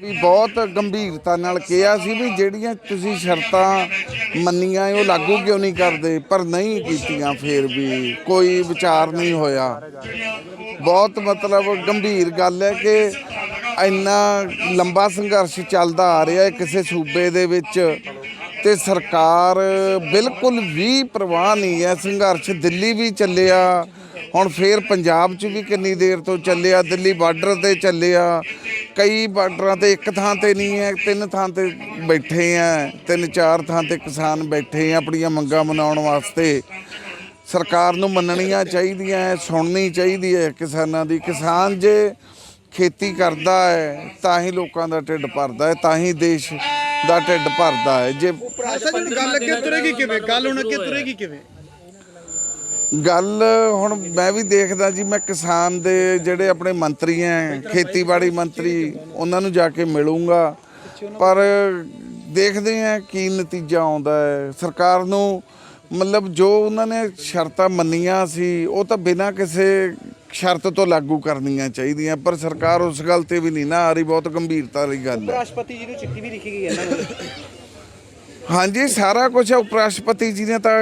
ਵੀ ਬਹੁਤ ਗੰਭੀਰਤਾ ਨਾਲ ਕਿਹਾ ਸੀ ਵੀ ਜਿਹੜੀਆਂ ਤੁਸੀਂ ਸ਼ਰਤਾਂ ਮੰਨੀਆਂ ਉਹ ਲਾਗੂ ਕਿਉਂ ਨਹੀਂ ਕਰਦੇ? ਪਰ ਨਹੀਂ ਕੀਤੀਆਂ ਫੇਰ ਵੀ, ਕੋਈ ਵਿਚਾਰ ਨਹੀਂ ਹੋਇਆ। ਬਹੁਤ ਮਤਲਬ ਗੰਭੀਰ ਗੱਲ ਹੈ ਕਿ ਇੰਨਾ ਲੰਬਾ ਸੰਘਰਸ਼ ਚੱਲਦਾ ਆ ਰਿਹਾ ਹੈ ਕਿਸੇ ਸੂਬੇ ਦੇ ਵਿੱਚ ਤੇ ਸਰਕਾਰ ਬਿਲਕੁਲ ਵੀ ਪ੍ਰਵਾਹ ਨਹੀਂ ਹੈ। ਸੰਘਰਸ਼ ਦਿੱਲੀ ਵੀ ਚੱਲਿਆ, ਹੁਣ ਫੇਰ ਪੰਜਾਬ 'ਚ ਵੀ ਕਿੰਨੀ ਦੇਰ ਤੋਂ ਚੱਲਿਆ, ਦਿੱਲੀ ਬਾਰਡਰ ਤੇ ਚੱਲਿਆ। ਕਈ ਬਾਰਡਰਾਂ ਤੇ ਇੱਕ ਥਾਂ ਤੇ ਨਹੀਂ ਹੈ, ਤਿੰਨ ਥਾਂ ਤੇ ਬੈਠੇ ਆ, ਤਿੰਨ ਚਾਰ ਥਾਂ ਤੇ ਕਿਸਾਨ ਬੈਠੇ ਆ ਆਪਣੀਆਂ ਮੰਗਾਂ ਮਨਾਉਣ ਵਾਸਤੇ। ਸਰਕਾਰ ਨੂੰ ਮੰਨਣੀਆਂ ਚਾਹੀਦੀਆਂ ਹੈ ਸੁਣਨੀ ਚਾਹੀਦੀ ਹੈ ਕਿਸਾਨਾਂ ਦੀ। ਕਿਸਾਨ ਜੇ ਖੇਤੀ ਕਰਦਾ ਹੈ, ਤਾਂ ਹੀ ਲੋਕਾਂ ਦਾ ਢਿੱਡ ਭਰਦਾ ਹੈ, ਤਾਂ ਹੀ ਦੇਸ਼ ਦਾ ਢਿੱਡ ਭਰਦਾ ਹੈ। ਜੇ ਗੱਲ ਅੱਗੇ ਤੁਰੇਗੀ ਕਿਵੇਂ? ਗੱਲ ਹੁਣ ਅੱਗੇ ਤੁਰੇਗੀ ਕਿਵੇਂ? ਗੱਲ ਹੁਣ ਮੈਂ ਵੀ ਦੇਖਦਾ ਜੀ ਮੈਂ ਕਿਸਾਨ ਦੇ ਜਿਹੜੇ ਆਪਣੇ ਮੰਤਰੀ ਐ ਖੇਤੀਬਾੜੀ ਮੰਤਰੀ ਉਹਨਾਂ ਨੂੰ ਜਾ ਕੇ ਮਿਲੂੰਗਾ। ਪਰ ਦੇਖਦੇ ਆ ਕੀ ਨਤੀਜਾ ਆਉਂਦਾ ਹੈ ਸਰਕਾਰ ਨੂੰ ਮਤਲਬ ਜੋ ਉਹਨਾਂ ਨੇ ਸ਼ਰਤਾਂ ਮੰਨੀਆਂ ਸੀ ਉਹ ਤਾਂ ਬਿਨਾਂ ਕਿਸੇ ਸ਼ਰਤ ਤੋਂ ਲਾਗੂ ਕਰਨੀਆਂ ਚਾਹੀਦੀਆਂ। ਪਰ ਸਰਕਾਰ ਉਸ ਗੱਲ ਤੇ ਵੀ ਨਹੀਂ ਨਾ ਆ ਰਹੀ ਬਹੁਤ ਗੰਭੀਰਤਾ ਵਾਲੀ ਗੱਲ ਹੈ ਰਾਸ਼ਟਰਪਤੀ ਜੀ ਨੂੰ ਚਿੱਠੀ ਵੀ ਲਿਖੀ ਗਈ ਹੈ ਨਾ। ਹਾਂਜੀ ਸਾਰਾ ਕੁਝ ਉਪ ਰਾਸ਼ਟਰਪਤੀ ਜੀ ਨੇ ਤਾਂ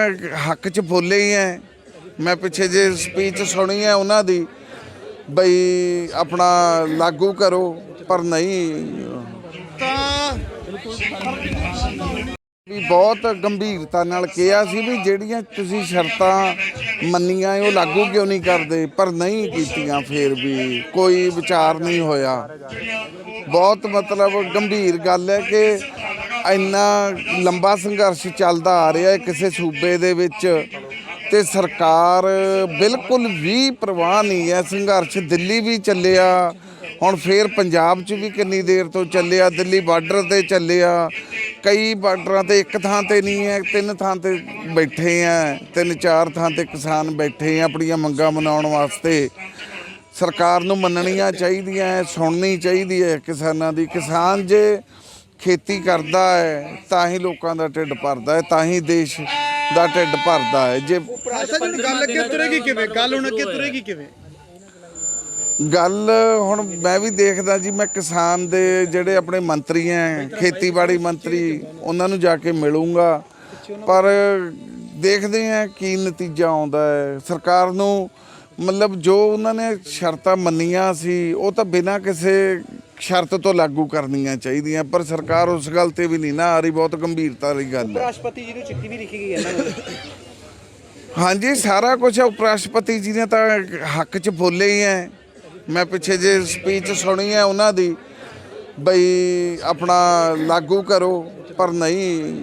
ਹੱਕ 'ਚ ਬੋਲੇ ਹੀ ਐ। ਮੈਂ ਪਿੱਛੇ ਜੇ ਸਪੀਚ ਸੁਣੀ ਹੈ ਉਹਨਾਂ ਦੀ, ਬਈ ਆਪਣਾ ਲਾਗੂ ਕਰੋ, ਪਰ ਨਹੀਂ। ਵੀ ਬਹੁਤ ਗੰਭੀਰਤਾ ਨਾਲ ਕਿਹਾ ਸੀ ਵੀ ਜਿਹੜੀਆਂ ਤੁਸੀਂ ਸ਼ਰਤਾਂ ਮੰਨੀਆਂ ਉਹ ਲਾਗੂ ਕਿਉਂ ਨਹੀਂ ਕਰਦੇ, ਪਰ ਨਹੀਂ ਕੀਤੀਆਂ ਫੇਰ ਵੀ, ਕੋਈ ਵਿਚਾਰ ਨਹੀਂ ਹੋਇਆ। ਬਹੁਤ ਮਤਲਬ ਗੰਭੀਰ ਗੱਲ ਹੈ ਕਿ ਇੰਨਾ ਲੰਬਾ ਸੰਘਰਸ਼ ਚੱਲਦਾ ਆ ਰਿਹਾ ਕਿਸੇ ਸੂਬੇ ਦੇ ਵਿੱਚ। ਤੇ ਸਰਕਾਰ ਬਿਲਕੁਲ ਵੀ ਪ੍ਰਵਾਹ ਨਹੀਂ ਹੈ। ਸੰਘਰਸ਼ ਦਿੱਲੀ ਵੀ ਚੱਲਿਆ। ਹੁਣ ਫੇਰ ਪੰਜਾਬ 'ਚ ਵੀ ਕਿੰਨੀ ਦੇਰ ਤੋਂ ਚੱਲਿਆ, ਦਿੱਲੀ ਬਾਰਡਰ ਤੇ ਚੱਲਿਆ। ਕਈ ਬਾਰਡਰਾਂ ਤੇ ਇੱਕ ਥਾਂ ਤੇ ਨਹੀਂ ਹੈ, ਤਿੰਨ ਥਾਂ ਤੇ ਬੈਠੇ ਆ ਤਿੰਨ ਚਾਰ ਥਾਂ ਤੇ ਕਿਸਾਨ ਬੈਠੇ ਆ ਆਪਣੀਆਂ ਮੰਗਾਂ ਮਨਾਉਣ ਵਾਸਤੇ। ਸਰਕਾਰ ਨੂੰ ਮੰਨਣੀਆਂ ਚਾਹੀਦੀਆਂ ਹੈ, ਸੁਣਨੀ ਚਾਹੀਦੀ ਹੈ ਕਿਸਾਨਾਂ ਦੀ। ਕਿਸਾਨ ਜੇ ਖੇਤੀ ਕਰਦਾ ਹੈ, ਤਾਂ ਹੀ ਲੋਕਾਂ ਦਾ ਢਿੱਡ ਭਰਦਾ ਹੈ, ਤਾਂ ਹੀ ਦੇਸ਼ ਦਾ ਢਿੱਡ ਭਰਦਾ ਹੈ। ਜੇ ਅੱਛਾ ਗੱਲ ਅੱਗੇ ਤੁਰੇਗੀ ਕਿਵੇਂ? ਗੱਲ ਹੁਣ ਅੱਗੇ ਤੁਰੇਗੀ ਕਿਵੇਂ? ਗੱਲ ਹੁਣ ਮੈਂ ਵੀ ਦੇਖਦਾ ਜੀ ਮੈਂ ਕਿਸਾਨ ਦੇ ਜਿਹੜੇ ਆਪਣੇ ਮੰਤਰੀ ਐ ਖੇਤੀਬਾੜੀ ਮੰਤਰੀ ਉਹਨਾਂ ਨੂੰ ਜਾ ਕੇ ਮਿਲੂੰਗਾ। ਪਰ ਦੇਖਦੇ ਆ ਕੀ ਨਤੀਜਾ ਆਉਂਦਾ ਹੈ। ਸਰਕਾਰ ਨੂੰ ਮਤਲਬ ਜੋ ਉਹਨਾਂ ਨੇ ਸ਼ਰਤਾਂ ਮੰਨੀਆਂ ਸੀ ਉਹ ਤਾਂ ਬਿਨਾਂ ਕਿਸੇ ਸ਼ਰਤ ਤੋਂ ਲਾਗੂ ਕਰਨੀਆਂ ਚਾਹੀਦੀਆਂ ਪਰ ਸਰਕਾਰ ਉਸ ਗੱਲ ਤੇ ਵੀ ਨਹੀਂ ਨਾ ਆ ਰਹੀ ਬਹੁਤ ਗੰਭੀਰਤਾ ਵਾਲੀ ਗੱਲ ਹੈ। ਰਾਸ਼ਟਰਪਤੀ ਜੀ ਨੂੰ ਚਿੱਠੀ ਵੀ ਲਿਖੀ ਗਈ ਹੈ ਨਾ। ਹਾਂਜੀ, ਸਾਰਾ ਕੁਝ ਉਪ ਰਾਸ਼ਟਰਪਤੀ ਜੀ ਨੇ ਤਾਂ ਹੱਕ 'ਚ ਬੋਲੇ ਹੀ ਐ। ਮੈਂ ਪਿੱਛੇ ਜੇ ਸਪੀਚ ਸੁਣੀ ਹੈ ਉਹਨਾਂ ਦੀ, ਬਈ ਆਪਣਾ ਲਾਗੂ ਕਰੋ, ਪਰ ਨਹੀਂ।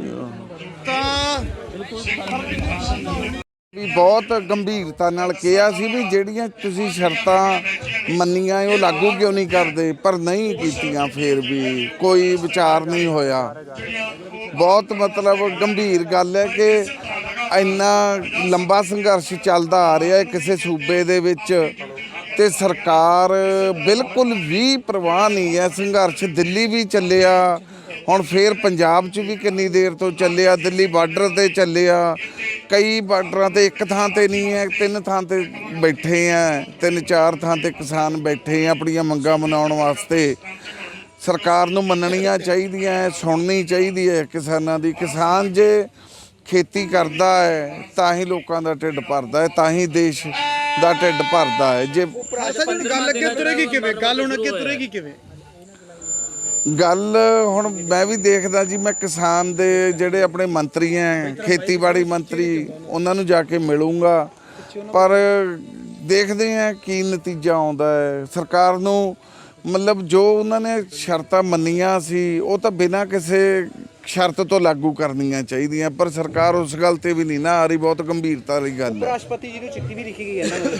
ਤਾਂ ਵੀ ਬਹੁਤ ਗੰਭੀਰਤਾ ਨਾਲ ਕਿਹਾ ਸੀ ਵੀ ਜਿਹੜੀਆਂ ਤੁਸੀਂ ਸ਼ਰਤਾਂ ਮੰਨੀਆਂ ਉਹ ਲਾਗੂ ਕਿਉਂ ਨਹੀਂ ਕਰਦੇ? ਪਰ ਨਹੀਂ ਕੀਤੀਆਂ ਫੇਰ ਵੀ, ਕੋਈ ਵਿਚਾਰ ਨਹੀਂ ਹੋਇਆ। ਬਹੁਤ ਮਤਲਬ ਗੰਭੀਰ ਗੱਲ ਹੈ ਕਿ ਇੰਨਾ ਲੰਬਾ ਸੰਘਰਸ਼ ਚੱਲਦਾ ਆ ਰਿਹਾ ਹੈ ਕਿਸੇ ਸੂਬੇ ਦੇ ਵਿੱਚ ਤੇ ਸਰਕਾਰ ਬਿਲਕੁਲ ਵੀ ਪ੍ਰਵਾਹ ਨਹੀਂ ਹੈ। ਸੰਘਰਸ਼ ਦਿੱਲੀ ਵੀ ਚੱਲਿਆ, ਹੁਣ ਫੇਰ ਪੰਜਾਬ 'ਚ ਵੀ ਕਿੰਨੀ ਦੇਰ ਤੋਂ ਚੱਲਿਆ, ਦਿੱਲੀ ਬਾਰਡਰ ਤੇ ਚੱਲਿਆ। ਕਈ ਬਾਰਡਰਾਂ ਤੇ ਇੱਕ ਥਾਂ ਤੇ ਨਹੀਂ ਹੈ, ਤਿੰਨ ਥਾਂ ਤੇ ਬੈਠੇ ਆ ਤਿੰਨ ਚਾਰ ਥਾਂ ਤੇ ਕਿਸਾਨ ਬੈਠੇ ਆ ਆਪਣੀਆਂ ਮੰਗਾਂ ਮਨਾਉਣ ਵਾਸਤੇ। ਸਰਕਾਰ ਨੂੰ ਮੰਨਣੀਆਂ ਚਾਹੀਦੀਆਂ ਹੈ, ਸੁਣਨੀ ਚਾਹੀਦੀ ਹੈ ਕਿਸਾਨਾਂ ਦੀ। ਕਿਸਾਨ ਜੇ ਖੇਤੀ ਕਰਦਾ ਹੈ ਤਾਂ ਹੀ ਲੋਕਾਂ ਦਾ ਢਿੱਡ ਭਰਦਾ ਹੈ ਤਾਂ ਹੀ ਦੇਸ਼ ਦਾ ਢਿੱਡ ਭਰਦਾ ਹੈ। ਜੇ ਅੱਛਾ ਜੀ ਗੱਲ ਅੱਗੇ ਤੁਰੇਗੀ ਕਿਵੇਂ? ਗੱਲ ਹੁਣ ਅੱਗੇ ਤੁਰੇਗੀ ਕਿਵੇਂ? ਗੱਲ ਹੁਣ ਮੈਂ ਵੀ ਦੇਖਦਾ ਜੀ ਮੈਂ ਕਿਸਾਨ ਦੇ ਜਿਹੜੇ ਆਪਣੇ ਮੰਤਰੀ ਐ ਖੇਤੀਬਾੜੀ ਮੰਤਰੀ ਉਹਨਾਂ ਨੂੰ ਜਾ ਕੇ ਮਿਲੂੰਗਾ। ਪਰ ਦੇਖਦੇ ਆ ਕੀ ਨਤੀਜਾ ਆਉਂਦਾ ਹੈ। ਸਰਕਾਰ ਨੂੰ ਮਤਲਬ ਜੋ ਉਹਨਾਂ ਨੇ ਸ਼ਰਤਾਂ ਮੰਨੀਆਂ ਸੀ ਉਹ ਤਾਂ ਬਿਨਾਂ ਕਿਸੇ ਸ਼ਰਤ ਤੋਂ ਲਾਗੂ ਕਰਨੀਆਂ ਚਾਹੀਦੀਆਂ ਪਰ ਸਰਕਾਰ ਉਸ ਗੱਲ ਤੇ ਵੀ ਨਹੀਂ ਨਾ ਆ ਰਹੀ ਬਹੁਤ ਗੰਭੀਰਤਾ ਵਾਲੀ ਗੱਲ ਹੈ। ਰਾਸ਼ਟਰਪਤੀ ਜੀ ਨੂੰ ਚਿੱਠੀ ਵੀ ਲਿਖੀ ਗਈ ਹੈ ਨਾ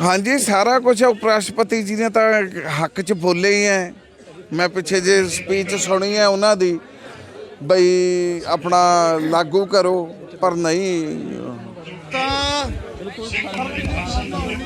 ਹਾਂਜੀ ਸਾਰਾ ਕੁਝ ਉਪ ਰਾਸ਼ਟਰਪਤੀ ਜੀ ਨੇ ਤਾਂ ਹੱਕ 'ਚ ਬੋਲੇ ਹੀ ਐ ਮੈਂ ਪਿੱਛੇ ਜੇ ਸਪੀਚ ਸੁਣੀ ਹੈ ਉਹਨਾਂ ਦੀ ਬਈ ਆਪਣਾ ਲਾਗੂ ਕਰੋ ਪਰ ਨਹੀਂ। ਤਾਂ